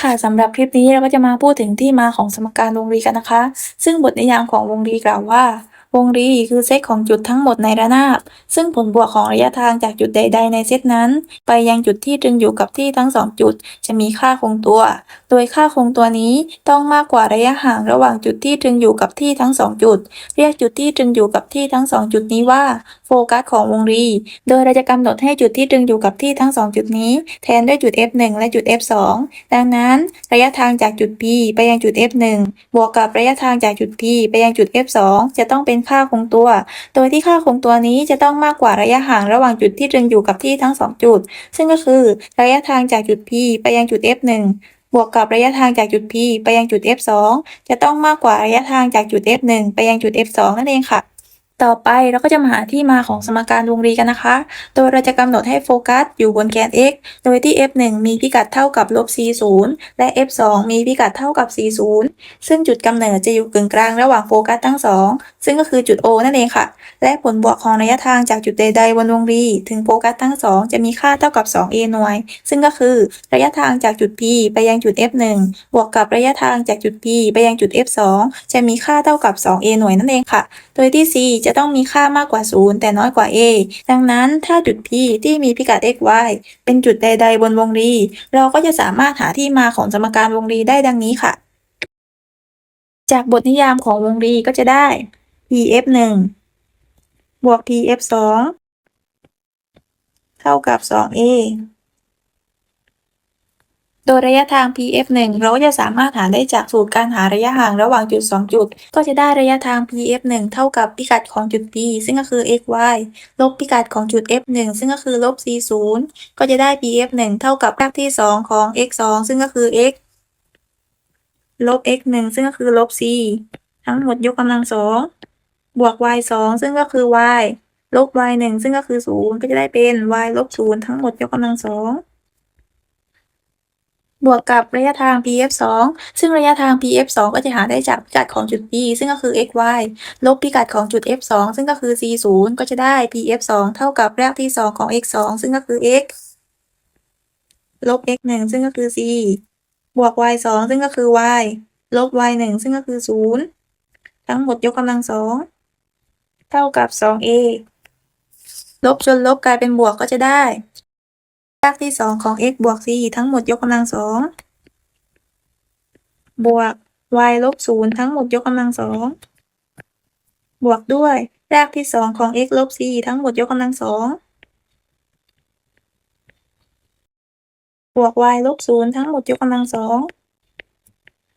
ค่ะสำหรับคลิปนี้เราก็จะมาพูดถึงที่มาของสมการวงรีกันนะคะ ซึ่งบทนิยามของวงรีกล่าวว่า วงรีคือเซตของจุดทั้งหมดในระนาบ ซึ่งผลบวกของระยะทางจากจุดใด ๆ ในเซตนั้น ไปยังจุดที่ตรึงอยู่กับที่ทั้งสองจุด จะมีค่าคงตัว โดยค่าคงตัวนี้ต้องมากกว่าระยะห่างระหว่างจุดที่ตรึงอยู่กับที่ทั้งสองจุด เรียกจุดที่ตรึงอยู่กับที่ทั้งสองจุดนี้ว่าโฟกัสของวงรี โดยเราจะกำหนดให้จุดที่ตรึงอยู่กับที่ทั้งสองจุดนี้ แทนด้วยจุด f1 และจุด f2 ดังนั้น ระยะทางจากจุด P ไปยังจุด f1 บวกกับระยะทางจากจุด P ไปยังจุด f2 จะต้องเป็นค่าคงตัว โดยที่ค่าคงตัวนี้จะต้องมากกว่าระยะห่างระหว่างจุดที่ตรึงอยู่กับที่ทั้งสองจุด ซึ่งก็คือระยะทางจากจุด P ไปยังจุด f1 บวกกับระยะทางจากจุด P ไปยังจุด f2 จะต้องมากกว่าระยะทางจากจุด f1 ไปยังจุด f2 นั่นเองค่ะ ต่อไปเราก็จะมาหาที่มาของสมการวงรีกันนะคะ โดยเราจะกำหนดให้โฟกัสอยู่บนแกน x โดยที่ f1 มีพิกัดเท่ากับลบ c0 และ f2 มีพิกัดเท่ากับ c0 ซึ่งจุดกำเนิดจะอยู่กึ่งกลางระหว่างโฟกัสทั้งสองซึ่งก็คือจุด O นั่นเองค่ะ และผลบวกของระยะทางจากจุดใดๆบนวงรี ถึงโฟกัสทั้งสองจะมีค่าเท่ากับ 2a หน่วย ซึ่งก็คือระยะทางจากจุด P ไปยังจุด f1 บวกกับระยะทางจากจุด P ไปยังจุด f2 จะมีค่าเท่ากับ 2a หน่วยนั่นเองค่ะ โดยที่ c จะะต้องมีค่ามากกว่า 0 แต่น้อยกว่า a ดังนั้นถ้าจุด P ที่มีพิกัด x y เป็นจุดใด ๆ บนวงรี เราก็จะสามารถหาที่มาของสมการวงรีได้ดังนี้ค่ะ จากบทนิยามของวงรีก็จะได้ pf 1บวก pf 2เท่ากับ 2a ดยระยะทาง pf 1 เราจะสามารถหาได้จากสูตรการหาระยะห่างระหว่างจุด 2 จุด ก็จะได้ระยะทาง pf 1 เท่ากับพิกัดของจุด p ซึ่งก็คือ x y ลบพิกัดของจุด f 1 ซึ่งก็คือลบ c 0 ก็จะได้ pf 1 เท่ากับรากที่ 2 ของ x 2 ซึ่งก็คือ x ลบ x 1 ซึ่งก็คือลบ c ทั้งหมดยกกำลังสองบวก y 2 ซึ่งก็คือ y ลบ y 1 ซึ่งก็คือ 0 ก็จะได้เป็น y ลบ 0 ทั้งหมดยกกำลังสอง บวกกับระยะทาง pf 2ซึ่งระยะทาง pf 2ก็จะหาได้จากพิกัดของจุด p ซึ่งก็คือ x y ลบพิกัดของจุด f 2ซึ่งก็คือ c 0ก็จะได้ pf 2เท่ากับรากที่ 2 ของ x 2ซึ่งก็คือ x ลบ x 1ซึ่งก็คือ c บวก y 2ซึ่งก็คือ y ลบ y 1ซึ่งก็คือ 0 ทั้งหมดยกกำลังสองเท่ากับ 2a ลบจนลบกลายเป็นบวกก็จะได้ รากที่สองของ x บวก c ทั้งหมดยกกำลังสองบวก y ลบศูนย์ทั้งหมดยกกำลังสองบวกด้วย รากที่สองของ x ลบ c ทั้งหมดยกกำลังสองบวก y ลบศูนย์ทั้งหมดยกกำลังสอง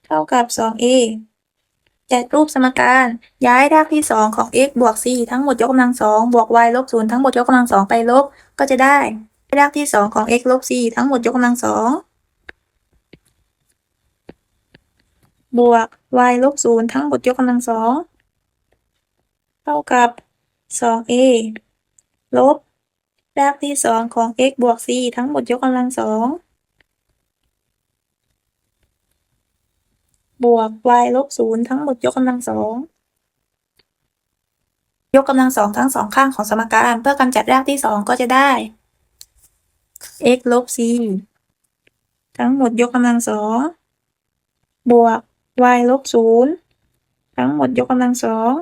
เท่ากับ 2a จัดรูปสมการย้ายรากที่สองของ x บวก c ทั้งหมดยกกำลังสองบวก y ลบศูนย์ทั้งหมดยกกำลังสองไปลบก็จะได้ รากที่สองของ x ลบ c ทั้งหมดยกกำลังสองบวก y ลบศูนย์ทั้งหมดยกกำลังสองเท่ากับ 2a ลบรากที่สองของ x บวก c ทั้งหมดยกกำลังสองบวก y ลบศูนย์ทั้งหมดยกกำลังสองยกกำลังสองทั้งสองข้างของสมการเพื่อกำจัดรากที่สองก็จะได้ x ลบ c ทั้งหมดยกกำลังสองบวก y ลบศูนย์ทั้งหมดยกกำลังสอง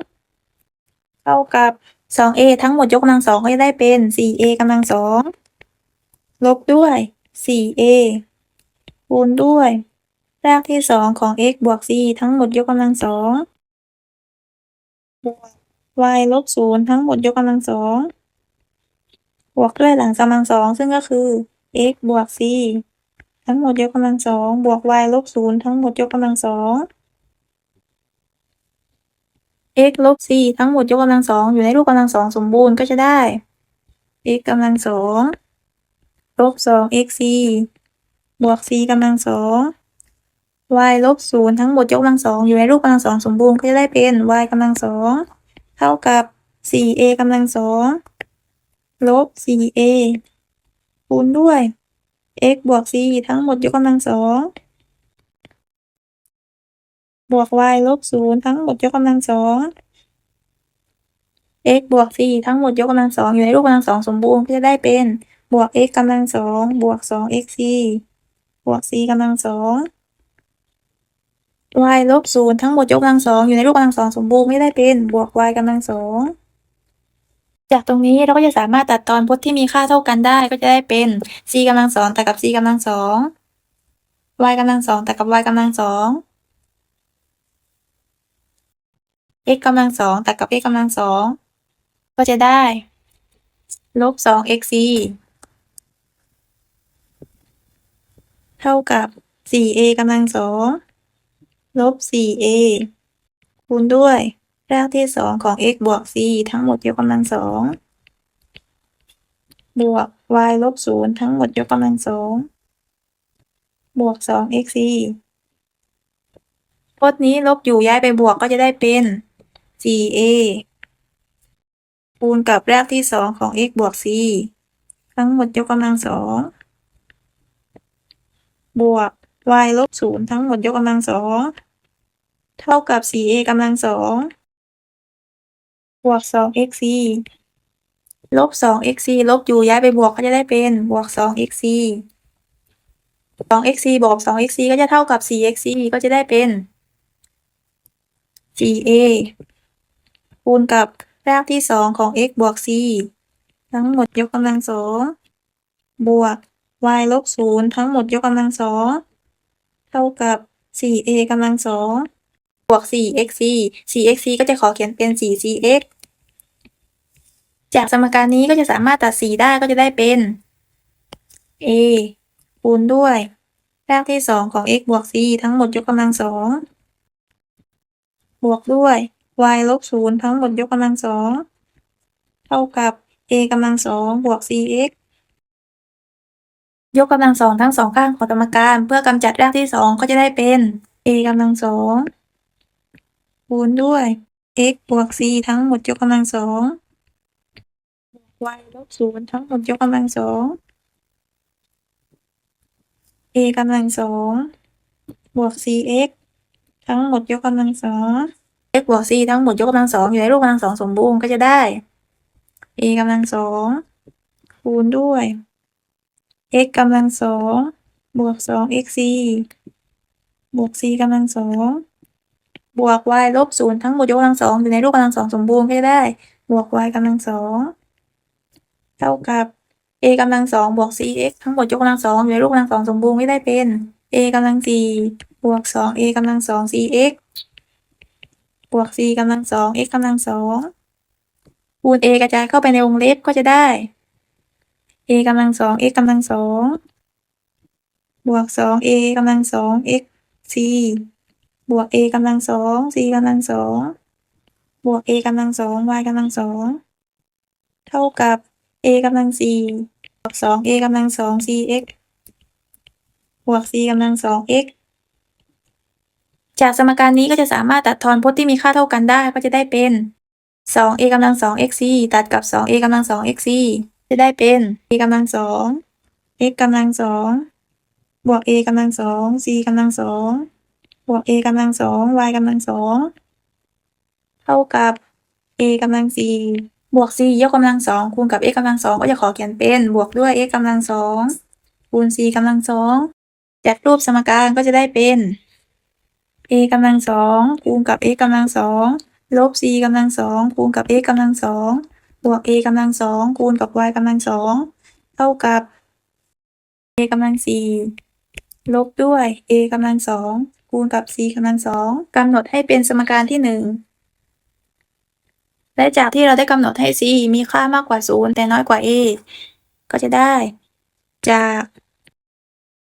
เท่ากับ 2a ทั้งหมดยกกำลังสองก็จะได้เป็น 4a กำลังสองลบด้วย 4a คูณด้วย รากที่สองของ x บวก c ทั้งหมดยกกำลังสองบวก y ลบศูนย์ทั้งหมดยกกำลังสองบวกด้วยหลังกำลังสองซึ่งก็คือ x บวก c ทั้งหมดยกกำลังสองบวก y ลบศูนย์ทั้งหมดยกกำลังสอง x ลบ c ทั้งหมดยกกำลังสองอยู่ในรูปกำลังสองสมบูรณ์ก็จะได้ x กำลังสองลบสอง x c บวก c กำลังสอง y ลบศูนย์ทั้งหมดยกกำลังสองอยู่ในรูปกำลังสองสมบูรณ์ก็จะได้เป็น y กำลังสองเท่ากับ 4a กำลังสองลบ 4a คูณด้วย x บวก c ทั้งหมดยกกำลังสองบวก y ลบศูนย์ทั้งหมดยกกำลังสอง x บวก c ทั้งหมดยกกำลังสองอยู่ในรูปกำลังสองสมบูรณ์ก็จะได้เป็นบวก x กำลังสองบวกสอง x c บวก c กำลังสอง y ลบศูนย์ทั้งหมดยกกำลังสองอยู่ในรูปกำลังสองสมบูรณ์ไม่ได้เป็นบวก y กำลังสอง จากตรงนี้เราก็จะสามารถตัดตอนพจน์ที่มีค่าเท่ากันได้ก็จะได้เป็น c กำลังสองตัดกับ c กำลังสอง y กำลังสองตัดกับ y กำลังสอง x กำลังสองตัดกับ x กำลังสองก็จะได้ลบสอง xc เท่ากับ 4a กำลังสองลบ 4a คูณด้วย รากที่สองของ x บวก c ทั้งหมดยกกำลังสองบวก y ลบศูนย์ทั้งหมดยกกำลังสองบวกสอง xc พจน์นี้ลบอยู่ย้ายไปบวกก็จะได้เป็น 4a คูณกับรากที่สองของ x บวก c ทั้งหมดยกกำลังสองบวก y ลบศูนย์ทั้งหมดยกกำลังสองเท่ากับ 4a กำลังสอง บวก 2xc ลบ 2xc ลบอยู่ย้ายไปบวกก็จะได้เป็นบวก 2xc 2xc บวก 2xc ก็จะเท่ากับ 4xc ก็จะได้เป็น 4a คูณกับรากที่สองของ x บวก c ทั้งหมดยกกำลังสองบวก y ลบศูนย์ทั้งหมดยกกำลังสองเท่ากับ 4a กำลังสองบวก 4xc 4xc ก็จะขอเขียนเป็น 4cx จากสมการนี้ก็จะสามารถตัด4ได้ก็จะได้เป็น a คูณด้วยรากที่สองของ x บวก c ทั้งหมดยกกำลังสองบวกด้วย y ลบศูนย์ทั้งหมดยกกำลังสองเท่ากับ a กำลังสองบวก cx ยกกำลังสองทั้งสองข้างของสมการเพื่อกำจัดรากที่สองก็จะได้เป็น a กำลังสองคูณด้วย x บวก c ทั้งหมดยกกำลังสอง y ลบศูนย์ทั้งหมดยกกำลังสอง a กำลังสองบวก cx ทั้งหมดยกกำลังสอง x บวก c ทั้งหมดยกกำลังสองอยู่ในรูปกำลังสองสมบูรณ์ก็จะได้ a กำลังสองคูณด้วย x กำลังสองบวกสอง xc บวก c กำลังสองบวก y ลบศูนย์ทั้งหมดยกกำลังสองอยู่ในรูปกำลังสองสมบูรณ์ก็จะได้ บวก y กำลังสอง เท่ากับ a กำลังสองบวก cx ทั้งหมดยกกำลังสองอยู่ในรูปกำลังสองสมบูรณ์ก็ได้เป็น a กำลังสี่บวกสอง a กำลังสอง cx บวก c กำลังสอง x กำลังสองคูณ a กระจายเข้าไปในวงเล็บก็จะได้ a กำลังสอง x กำลังสองบวกสอง a กำลังสอง x c บวก a กำลังสอง c กำลังสองบวก a กำลังสอง y กำลังสอง เท่ากับ a กำลังสี่บวกสอง a กำลังสอง cx บวก c กำลังสอง x จากสมการนี้ก็จะสามารถตัดทอนพจน์ที่มีค่าเท่ากันได้ก็จะได้เป็น 2a กำลังสอง xc ตัดกับ 2a กำลังสอง xc จะได้เป็น a กำลังสอง x กำลังสองบวก a กำลังสอง c กำลังสองบวก a กำลังสอง y กำลังสองเท่ากับ a กำลังสี่ บวก c ยกกำลังสองคูณกับ x กำลังสองก็จะขอเขียนเป็นบวกด้วย x กำลังสองคูณ c กำลังสองจัดรูปสมการก็จะได้เป็น a กำลังสองคูณกับ x กำลังสองลบ c กำลังสองคูณกับ x กำลังสองบวก a กำลังสองคูณกับ y กำลังสองเท่ากับ a กำลังสี่ลบด้วย a กำลังสองคูณกับ c กำลังสองกำหนดให้เป็นสมการที่หนึ่ง และจากที่เราได้กำหนดให้ c มีค่ามากกว่าศูนย์แต่น้อยกว่า a ก็จะได้ จาก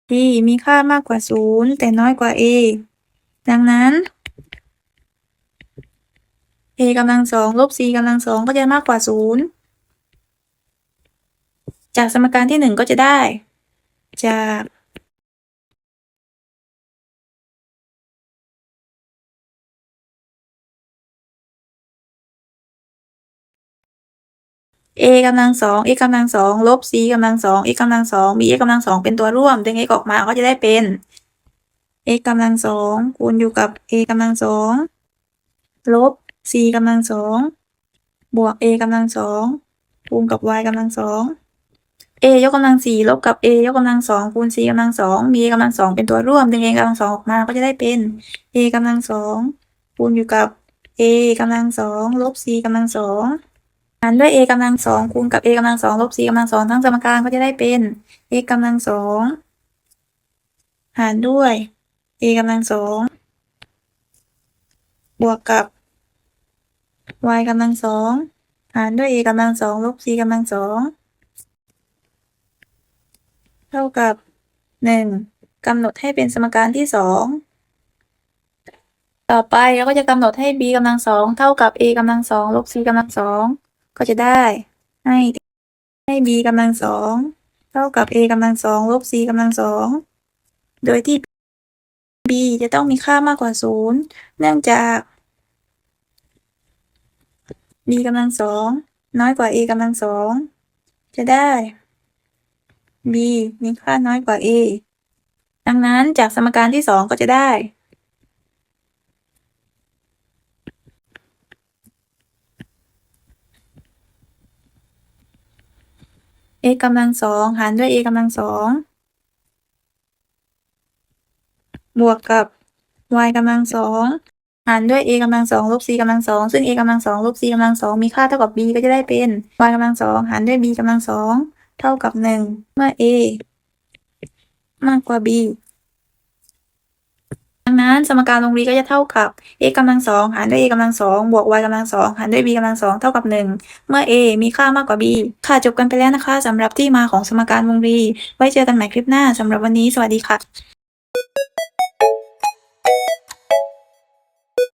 c มีค่ามากกว่าศูนย์แต่น้อยกว่า a ดังนั้น a กำลังสองลบ c กำลังสองก็จะมากกว่าศูนย์จากสมการที่หนึ่งก็จะได้ จาก a กำลังสอง x กำลังสองลบ c กำลังสอง x กำลังสองมี x กำลังสองเป็นตัวร่วมดึง x ออกมาก็จะได้เป็น x กำลังสองคูณอยู่กับ a กำลังสองลบ c กำลังสองบวก a กำลังสองคูณกับ y กำลังสอง a ยกกำลังสี่ลบกับ a ยกกำลังสองคูณ c กำลังสองมี a กำลังสองเป็นตัวร่วมดึง a กำลังสองออกมาก็จะได้เป็น a กำลังสองคูณอยู่กับ a กำลังสองลบ c กำลังสอง หารด้วย a กำลังสองคูณกับ a กำลังสองลบ c กำลังสองทั้งสมการก็จะได้เป็น x กำลังสองหารด้วย a กำลังสองบวกกับ y กำลังสองหารด้วย a กำลังสองลบ c กำลังสองเท่ากับหนึ่งกำหนดให้เป็นสมการที่สองต่อไปเราก็จะกำหนดให้ b กำลังสองเท่ากับ a กำลังสองลบ c กำลังสอง ก็จะได้ให้ให้ b กำลังสองเท่ากับ a กำลังสองลบ c กำลังสองโดยที่ b จะต้องมีค่ามากกว่าศูนย์เนื่องจาก b กำลังสองน้อยกว่า a กำลังสองจะได้ b มีค่าน้อยกว่า a ดังนั้นจากสมการที่สองก็จะได้ a กำลังสองหารด้วย a กำลังสองบวกกับ y กำลังสองหารด้วย a กำลังสองลบ c กำลังสองซึ่ง a กำลังสองลบ c กำลังสองมีค่าเท่ากับ b ก็จะได้เป็น y กำลังสองหารด้วย b กำลังสองเท่ากับหนึ่งเมื่อ a มากกว่า b นั้น สมการวงรีก็จะเท่ากับ a กำลังสองหารด้วย a กำลังสองบวก y กำลังสองหารด้วย b กำลังสองเท่ากับหนึ่งเมื่อ a มีค่ามากกว่า b ค่ะจบกันไปแล้วนะคะสำหรับที่มาของสมการวงรี ไว้เจอกันใหม่คลิปหน้าสำหรับวันนี้สวัสดีค่ะ